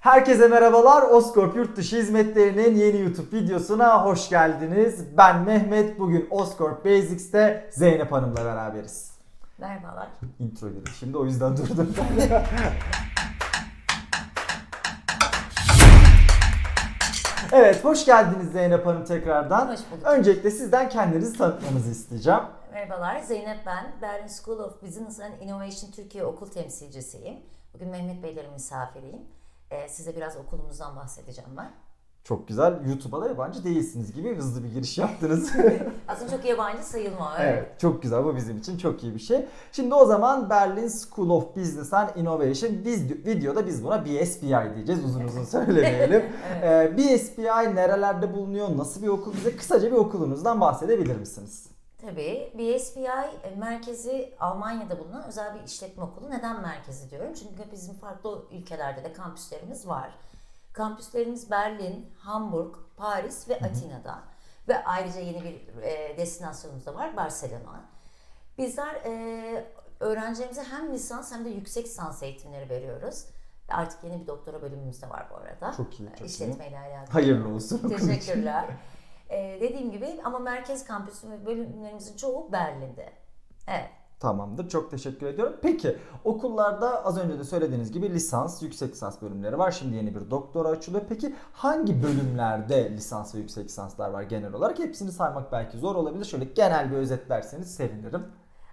Herkese merhabalar. Oscorp Yurtdışı Hizmetleri'nin yeni YouTube videosuna hoş geldiniz. Ben Mehmet. Bugün Oscorp Basics'te Zeynep Hanım'la beraberiz. Merhabalar. Intro girdi şimdi o yüzden durdum. evet hoş geldiniz Zeynep Hanım tekrardan. Hoş bulduk. Öncelikle sizden kendinizi tanıtmanızı isteyeceğim. Merhabalar. Zeynep ben. Berlin School of Business and Innovation Türkiye okul temsilcisiyim. Bugün Mehmet Beylerin misafiriyim. Ee, size biraz okulumuzdan bahsedeceğim ben. Çok güzel. YouTube'a da yabancı değilsiniz gibi hızlı bir giriş yaptınız. Aslında çok yabancı sayılma. Evet. Evet, çok güzel. Bu bizim için çok iyi bir şey. Şimdi o zaman Berlin School of Business and Innovation biz videoda biz buna BSBI diyeceğiz. Uzun uzun söylemeyelim. Ee, BSBI nerelerde bulunuyor? Nasıl bir okul? Bize kısaca bir okulunuzdan bahsedebilir misiniz? Tabii. BSBI e, merkezi Almanya'da bulunan özel bir işletme okulu. Neden merkezi diyorum? Çünkü bizim farklı ülkelerde de kampüslerimiz var. Kampüslerimiz Berlin, Hamburg, Paris ve Atina'da. Ve ayrıca yeni bir e, destinasyonumuz da var Barcelona. Bizler e, öğrencilerimize hem lisans hem de yüksek lisans eğitimleri veriyoruz. Artık yeni bir doktora bölümümüz de var bu arada. Çok iyi, çok iyi. İşletmeyle alakalı. Hayırlı olsun. Teşekkürler. Ee, dediğim gibi ama merkez kampüsü ve bölümlerimizin çoğu Berlin'de. Evet. Tamamdır. Çok teşekkür ediyorum. Peki okullarda az önce de söylediğiniz gibi lisans, yüksek lisans bölümleri var. Şimdi yeni bir doktora açılıyor. Peki hangi bölümlerde lisans ve yüksek lisanslar var genel olarak? Hepsini saymak belki zor olabilir. Şöyle genel bir özetlerseniz sevinirim.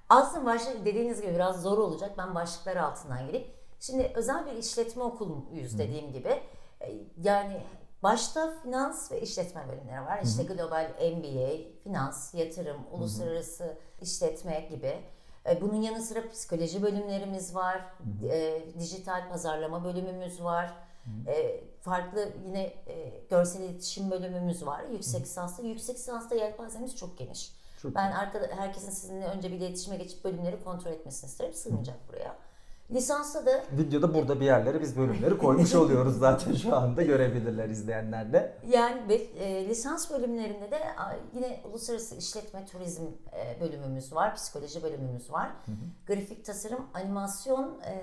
Aslında başlık dediğiniz gibi biraz zor olacak. Ben başlıklar altından gireyim. Şimdi özel bir işletme okuluyuz dediğim gibi. Ee, Yani başta finans ve işletme bölümleri var. İşte global MBA, finans, yatırım, uluslararası işletme gibi. Ee, Bunun yanı sıra psikoloji bölümlerimiz var. Ee, Dijital pazarlama bölümümüz var. Ee, Farklı yine e, görsel iletişim bölümümüz var. Yüksek lisansta. Yüksek lisansta yelpazemiz çok geniş. Çok ben arkada herkesin sizinle önce bir iletişime geçip bölümleri kontrol etmesini isterim. Sığmayacak buraya. Lisansta da Videoda burada bir yerlere biz bölümleri koymuş oluyoruz zaten şu anda görebilirler izleyenler de. yani ve, e, lisans bölümlerinde de yine uluslararası işletme turizm e, bölümümüz var, psikoloji bölümümüz var. Grafik tasarım, animasyon e,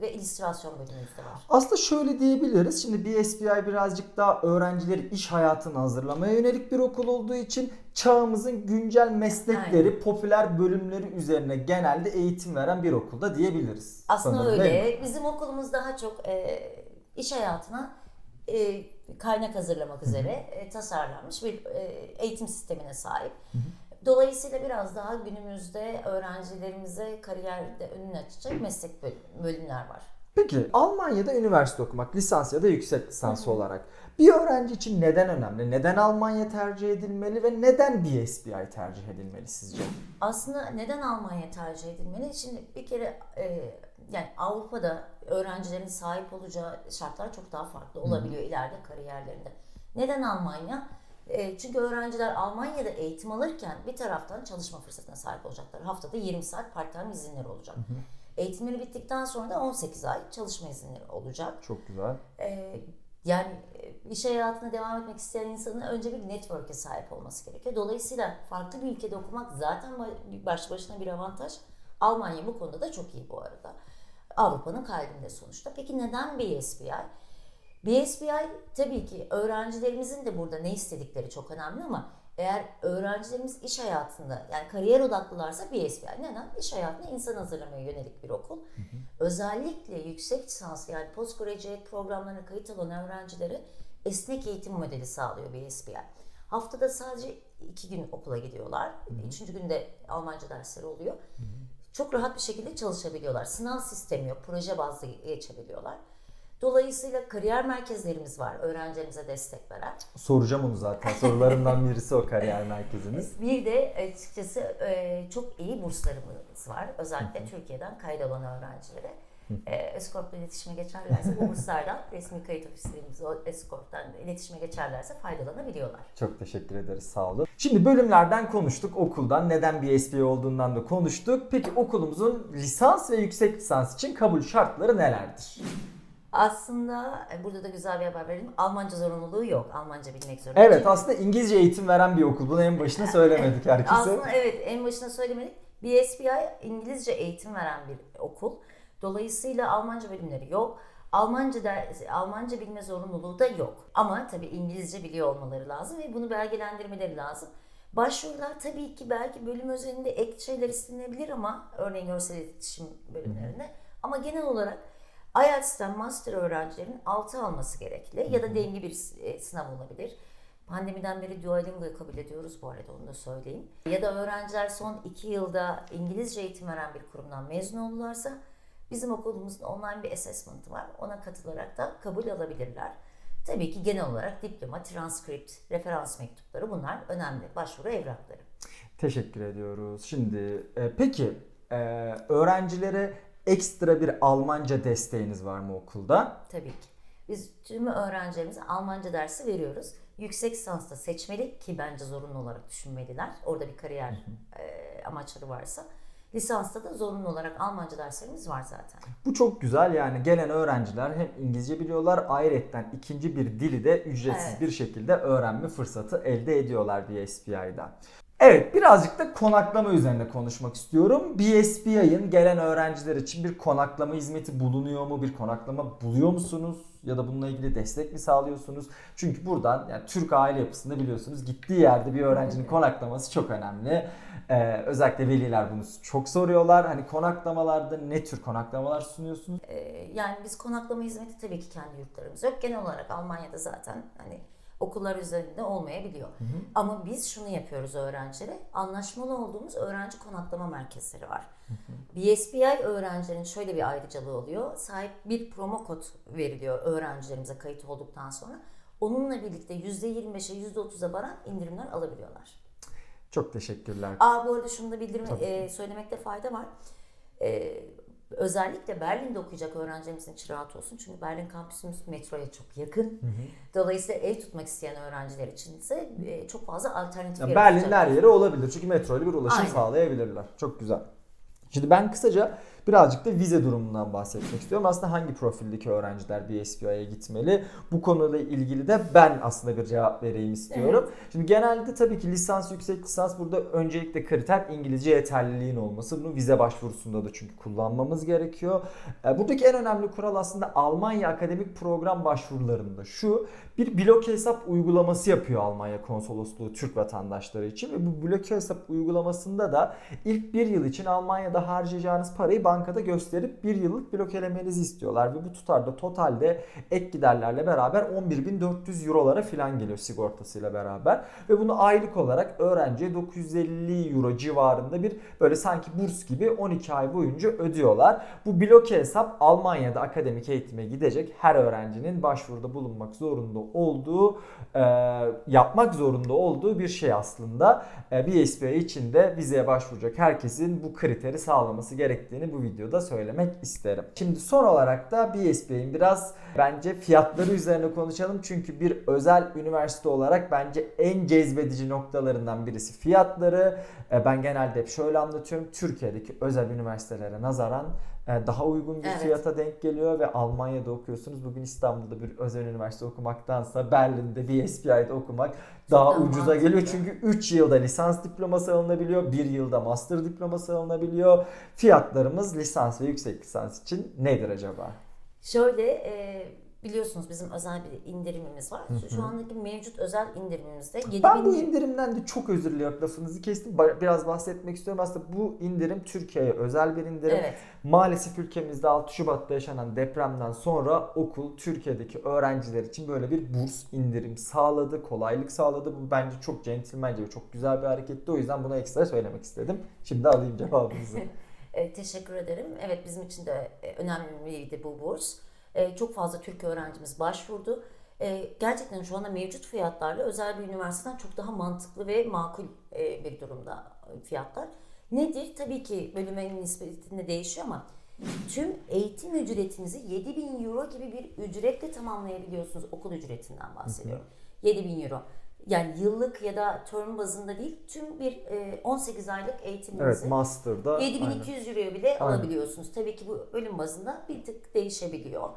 ve illüstrasyon bölümümüz de var. Aslında şöyle diyebiliriz. Şimdi BSBI birazcık daha öğrencileri iş hayatına hazırlamaya yönelik bir okul olduğu için çağımızın güncel meslekleri, Aynen. popüler bölümleri üzerine genelde eğitim veren bir okulda diyebiliriz. Aslında Sanırım, öyle. Bizim okulumuz daha çok e, iş hayatına e, kaynak hazırlamak üzere e, tasarlanmış bir e, eğitim sistemine sahip. Dolayısıyla biraz daha günümüzde öğrencilerimize kariyerde önünü açacak meslek böl- bölümler var. Peki Almanya'da üniversite okumak, lisans ya da yüksek lisans olarak bir öğrenci için neden önemli? Neden Almanya tercih edilmeli ve neden BSBI tercih edilmeli sizce? Aslında neden Almanya tercih edilmeli? Şimdi bir kere e, yani Avrupa'da öğrencilerin sahip olacağı şartlar çok daha farklı olabiliyor ileride kariyerlerinde. Neden Almanya? E, çünkü öğrenciler Almanya'da eğitim alırken bir taraftan çalışma fırsatına sahip olacaklar. Haftada 20 saat part-time izinleri olacak. Eğitimleri bittikten sonra da 18 ay çalışma izinleri olacak. Çok güzel. Ee, yani e, iş hayatına devam etmek isteyen insanın önce bir network'e sahip olması gerekiyor. Dolayısıyla farklı bir ülkede okumak zaten ba- başlı başına bir avantaj. Almanya bu konuda da çok iyi bu arada. Avrupa'nın kalbinde sonuçta. Peki neden BSBI? BSBI tabii ki öğrencilerimizin de burada ne istedikleri çok önemli ama eğer öğrencilerimiz iş hayatında yani kariyer odaklılarsa BSBI neden? İş hayatına insan hazırlamaya yönelik bir okul. Özellikle yüksek lisans yani postgraduate programlarına kayıt alan öğrencilere esnek eğitim modeli sağlıyor BSBI. Haftada sadece iki gün okula gidiyorlar. Üçüncü günde Almanca dersleri oluyor. Çok rahat bir şekilde çalışabiliyorlar. Sınav sistemi yok, proje bazlı geçebiliyorlar. Dolayısıyla kariyer merkezlerimiz var öğrencilerimize destek veren. Soracağım onu zaten. Sorularımdan birisi o kariyer merkeziniz. Bir de açıkçası e, çok iyi burslarımız var. Özellikle Türkiye'den kaydolan öğrencilere. Escort'la iletişime geçerlerse bu burslardan resmi kayıt ofislerimiz o Escort'tan iletişime geçerlerse faydalanabiliyorlar. Çok teşekkür ederiz. Sağ olun. Şimdi bölümlerden konuştuk. Okuldan neden BSBI olduğundan da konuştuk. Peki okulumuzun lisans ve yüksek lisans için kabul şartları nelerdir? Aslında e, burada da güzel bir haber verelim. Almanca zorunluluğu yok. Almanca bilmek zorunda. Evet Çünkü- aslında İngilizce eğitim veren bir okul. Bunu en başına söylemedik herkese. Aslında evet en başına söylemedik. BSBI İngilizce eğitim veren bir okul. Dolayısıyla Almanca bölümleri yok. Almanca dersi, Almanca bilme zorunluluğu da yok. Ama tabii İngilizce biliyor olmaları lazım ve bunu belgelendirmeleri lazım. Başvurular tabii ki belki bölüm özelinde ek şeyler istenebilir ama örneğin görsel iletişim bölümlerinde. Ama genel olarak IELTS'ten master öğrencilerin 6 alması gerekli ya da dengi bir e, sınav olabilir. Pandemiden beri Duolingo'yu kabul ediyoruz bu arada onu da söyleyeyim. Ya da öğrenciler son 2 yılda İngilizce eğitim veren bir kurumdan mezun oldularsa bizim okulumuzun online bir assessment'ı var. Ona katılarak da kabul alabilirler. Tabii ki genel olarak diploma, transkript, referans mektupları bunlar önemli başvuru evrakları. Teşekkür ediyoruz. Şimdi e, peki e, öğrencilere ekstra bir Almanca desteğiniz var mı okulda? Tabii ki. Biz tüm öğrencilerimize Almanca dersi veriyoruz. Yüksek lisansta seçmeli ki bence zorunlu olarak düşünmeliler. Orada bir kariyer e, amaçları varsa. Lisansta da zorunlu olarak Almanca derslerimiz var zaten. Bu çok güzel yani gelen öğrenciler hem İngilizce biliyorlar ayrıca ikinci bir dili de ücretsiz Evet. bir şekilde öğrenme fırsatı elde ediyorlar BSPI'da. Evet birazcık da konaklama üzerine konuşmak istiyorum. BSPI'ın gelen öğrenciler için bir konaklama hizmeti bulunuyor mu? Bir konaklama buluyor musunuz? Ya da bununla ilgili destek mi sağlıyorsunuz? Çünkü buradan yani Türk aile yapısında biliyorsunuz gittiği yerde bir öğrencinin konaklaması çok önemli. Ee, özellikle veliler bunu çok soruyorlar. Hani konaklamalarda ne tür konaklamalar sunuyorsunuz? E, yani biz konaklama hizmeti tabii ki kendi yurtlarımız yok. Genel olarak Almanya'da zaten hani okullar üzerinde olmayabiliyor. Ama biz şunu yapıyoruz öğrencilere. Anlaşmalı olduğumuz öğrenci konaklama merkezleri var. BSPI öğrencilerin şöyle bir ayrıcalığı oluyor. Sahip bir promo kod veriliyor öğrencilerimize kayıt olduktan sonra. Onunla birlikte %25'e %30'a varan indirimler alabiliyorlar. Çok teşekkürler. Aa bu arada şunu da bildirme, Tabii. e, söylemekte fayda var. E, özellikle Berlin'de okuyacak öğrencilerimizin için rahat olsun. Çünkü Berlin kampüsümüz metroya çok yakın. Dolayısıyla ev tutmak isteyen öğrenciler için ise e, çok fazla alternatif Ya yaratacak. Berlin'in her yeri olabilir. Çünkü metro ile bir ulaşım Aynen. sağlayabilirler. Çok güzel. Şimdi ben kısaca birazcık da vize durumundan bahsetmek istiyorum. Aslında hangi profildeki öğrenciler BSPI'ye gitmeli? Bu konuyla ilgili de ben aslında bir cevap vereyim istiyorum. Şimdi genelde tabii ki lisans, yüksek lisans burada öncelikle kriter İngilizce yeterliliğin olması. Bunu vize başvurusunda da çünkü kullanmamız gerekiyor. E, Buradaki en önemli kural aslında Almanya akademik program başvurularında şu. Bir bloke hesap uygulaması yapıyor Almanya konsolosluğu Türk vatandaşları için ve bu bloke hesap uygulamasında da ilk bir yıl için Almanya'da harcayacağınız parayı bankada gösterip bir yıllık blokelemenizi istiyorlar ve bu tutarda totalde ek giderlerle beraber 11.400 eurolara falan geliyor sigortasıyla beraber ve bunu aylık olarak öğrenciye 950 euro civarında bir böyle sanki burs gibi 12 ay boyunca ödüyorlar. Bu bloke hesap Almanya'da akademik eğitime gidecek her öğrencinin başvuruda bulunmak zorunda olduğu, e, yapmak zorunda olduğu bir şey aslında. E, BSPA için de vizeye başvuracak herkesin bu kriteri sağlaması gerektiğini bu videoda söylemek isterim. Şimdi son olarak da BSPA'nin biraz bence fiyatları üzerine konuşalım. Çünkü bir özel üniversite olarak bence en cezbedici noktalarından birisi fiyatları. E, ben genelde hep şöyle anlatıyorum. Türkiye'deki özel üniversitelere nazaran daha uygun bir Evet. fiyata denk geliyor ve Almanya'da okuyorsunuz. Bugün İstanbul'da bir özel üniversite okumaktansa Berlin'de BSPI'de okumak daha daha ucuza mantıklı. geliyor. Çünkü 3 yılda lisans diploması alınabiliyor, 1 yılda master diploması alınabiliyor. Fiyatlarımız lisans ve yüksek lisans için nedir acaba? Şöyle e, biliyorsunuz bizim özel bir indirimimiz var. Şu andaki mevcut özel indirimimizde 7000 Ben bu indirimden de çok özür diliyorum lafınızı kestim. Biraz bahsetmek istiyorum. Aslında bu indirim Türkiye'ye özel bir indirim. Evet. Maalesef ülkemizde 6 Şubat'ta yaşanan depremden sonra okul Türkiye'deki öğrenciler için böyle bir burs indirim sağladı, kolaylık sağladı. Bu bence çok centilmence ve çok güzel bir hareketti. O yüzden buna ekstra söylemek istedim. Şimdi alayım cevabınızı. E, teşekkür ederim. Evet bizim için de e, önemliydi bu burs. E, çok fazla Türk öğrencimiz başvurdu. E, gerçekten şu anda mevcut fiyatlarla özel bir üniversiteden çok daha mantıklı ve makul e, bir durumda fiyatlar. Nedir? Tabii ki bölüme nispetinde değişiyor ama tüm eğitim ücretinizi 7000 euro gibi bir ücretle tamamlayabiliyorsunuz. Okul ücretinden bahsediyorum. 7000 euro. Yani yıllık ya da term bazında değil tüm bir e, 18 aylık eğitiminizi evet, master'da. aynen. 7200 euroya bile Aynen. alabiliyorsunuz. Tabii ki bu bölüm bazında bir tık değişebiliyor.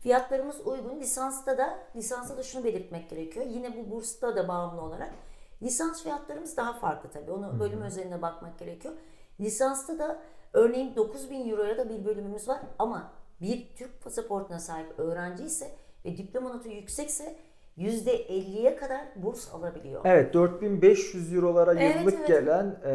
Fiyatlarımız uygun. Lisansta da lisansta da şunu belirtmek gerekiyor. Yine bu bursta da bağımlı olarak lisans fiyatlarımız daha farklı tabii. Onu bölüm özelinde bakmak gerekiyor. Lisansta da örneğin 9000 euroya da bir bölümümüz var ama bir Türk pasaportuna sahip öğrenci ise ve diploma notu yüksekse %50'ye kadar burs alabiliyor. Evet 4500 eurolara Evet, yıllık evet. gelen e,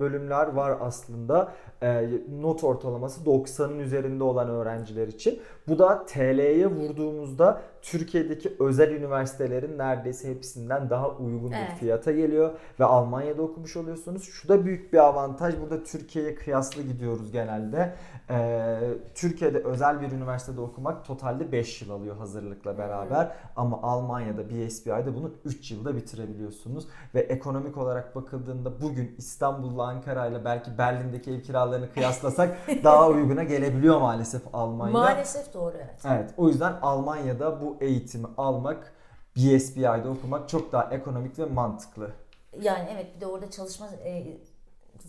bölümler var aslında. E, not ortalaması 90'ın üzerinde olan öğrenciler için. Bu da TL'ye vurduğumuzda Türkiye'deki özel üniversitelerin neredeyse hepsinden daha uygun bir Evet. fiyata geliyor ve Almanya'da okumuş oluyorsunuz. Şu da büyük bir avantaj. Burada Türkiye'ye kıyaslı gidiyoruz genelde. E, Türkiye'de özel bir üniversitede okumak totalde 5 yıl alıyor hazırlıkla beraber. Ama Almanya'da BSBI'de bunu 3 yılda bitirebiliyorsunuz. Ve ekonomik olarak bakıldığında bugün İstanbul'la Ankara'yla belki Berlin'deki ev kiralarını kıyaslasak daha uyguna gelebiliyor maalesef Almanya. Maalesef doğru evet. Evet o yüzden Almanya'da bu eğitimi almak BSBI'de okumak çok daha ekonomik ve mantıklı. Yani evet bir de orada çalışma e,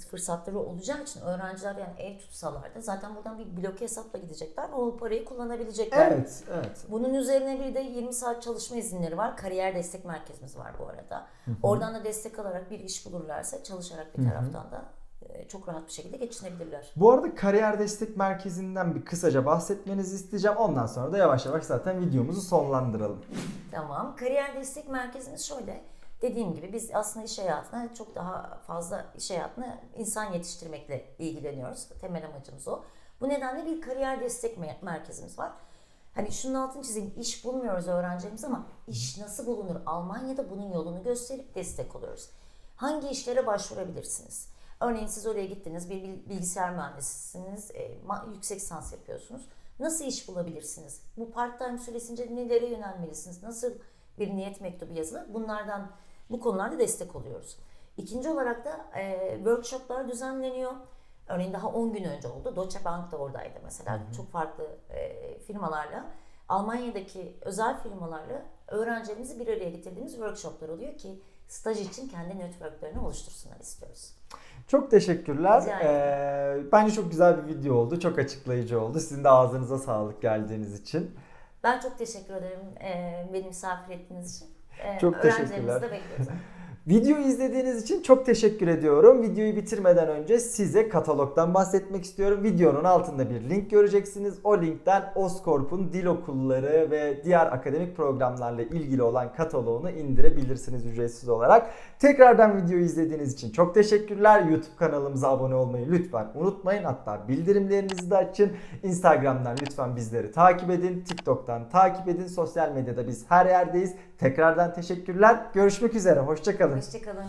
fırsatları olacağı için öğrenciler yani ev tutsalar da zaten buradan bir bloke hesapla gidecekler. O parayı kullanabilecekler. Evet, evet. Bunun üzerine bir de 20 saat çalışma izinleri var. Kariyer destek merkezimiz var bu arada. Oradan da destek alarak bir iş bulurlarsa çalışarak bir taraftan da e, çok rahat bir şekilde geçinebilirler. Bu arada kariyer destek merkezinden bir kısaca bahsetmenizi isteyeceğim. Ondan sonra da yavaş yavaş zaten videomuzu sonlandıralım. Tamam. Kariyer destek merkezimiz şöyle. Dediğim gibi biz aslında iş hayatına çok daha fazla iş hayatına insan yetiştirmekle ilgileniyoruz. Temel amacımız o. Bu nedenle bir kariyer destek me- merkezimiz var. Hani şunun altını çizeyim. İş bulmuyoruz öğrencilerimiz ama iş nasıl bulunur? Almanya'da bunun yolunu gösterip destek oluyoruz. Hangi işlere başvurabilirsiniz? Örneğin siz oraya gittiniz, bir bil- bilgisayar mühendisisiniz, e, yüksek lisans yapıyorsunuz. Nasıl iş bulabilirsiniz? Bu part-time süresince nelere yönelmelisiniz? Nasıl bir niyet mektubu yazılır? Bunlardan, bu konularda destek oluyoruz. İkinci olarak da e, workshoplar düzenleniyor. Örneğin daha 10 gün önce oldu. Deutsche Bank da oradaydı mesela. Çok farklı e, firmalarla, Almanya'daki özel firmalarla öğrencilerimizi bir araya getirdiğimiz workshoplar oluyor ki staj için kendi networklerini oluştursunlar istiyoruz. Çok teşekkürler. Ee, bence çok güzel bir video oldu. Çok açıklayıcı oldu. Sizin de ağzınıza sağlık geldiğiniz için. Ben çok teşekkür ederim e, beni misafir ettiğiniz için. E, Çok öğrencilerimizi teşekkürler. de bekliyoruz. Videoyu izlediğiniz için çok teşekkür ediyorum. Videoyu bitirmeden önce size katalogdan bahsetmek istiyorum. Videonun altında bir link göreceksiniz. O linkten Oscorp'un dil okulları ve diğer akademik programlarla ilgili olan kataloğunu indirebilirsiniz ücretsiz olarak. Tekrardan videoyu izlediğiniz için çok teşekkürler. YouTube kanalımıza abone olmayı lütfen unutmayın. Hatta bildirimlerinizi de açın. Instagram'dan lütfen bizleri takip edin. TikTok'tan takip edin. Sosyal medyada biz her yerdeyiz. Tekrardan teşekkürler. Görüşmek üzere. Hoşçakalın. Hoşçakalın.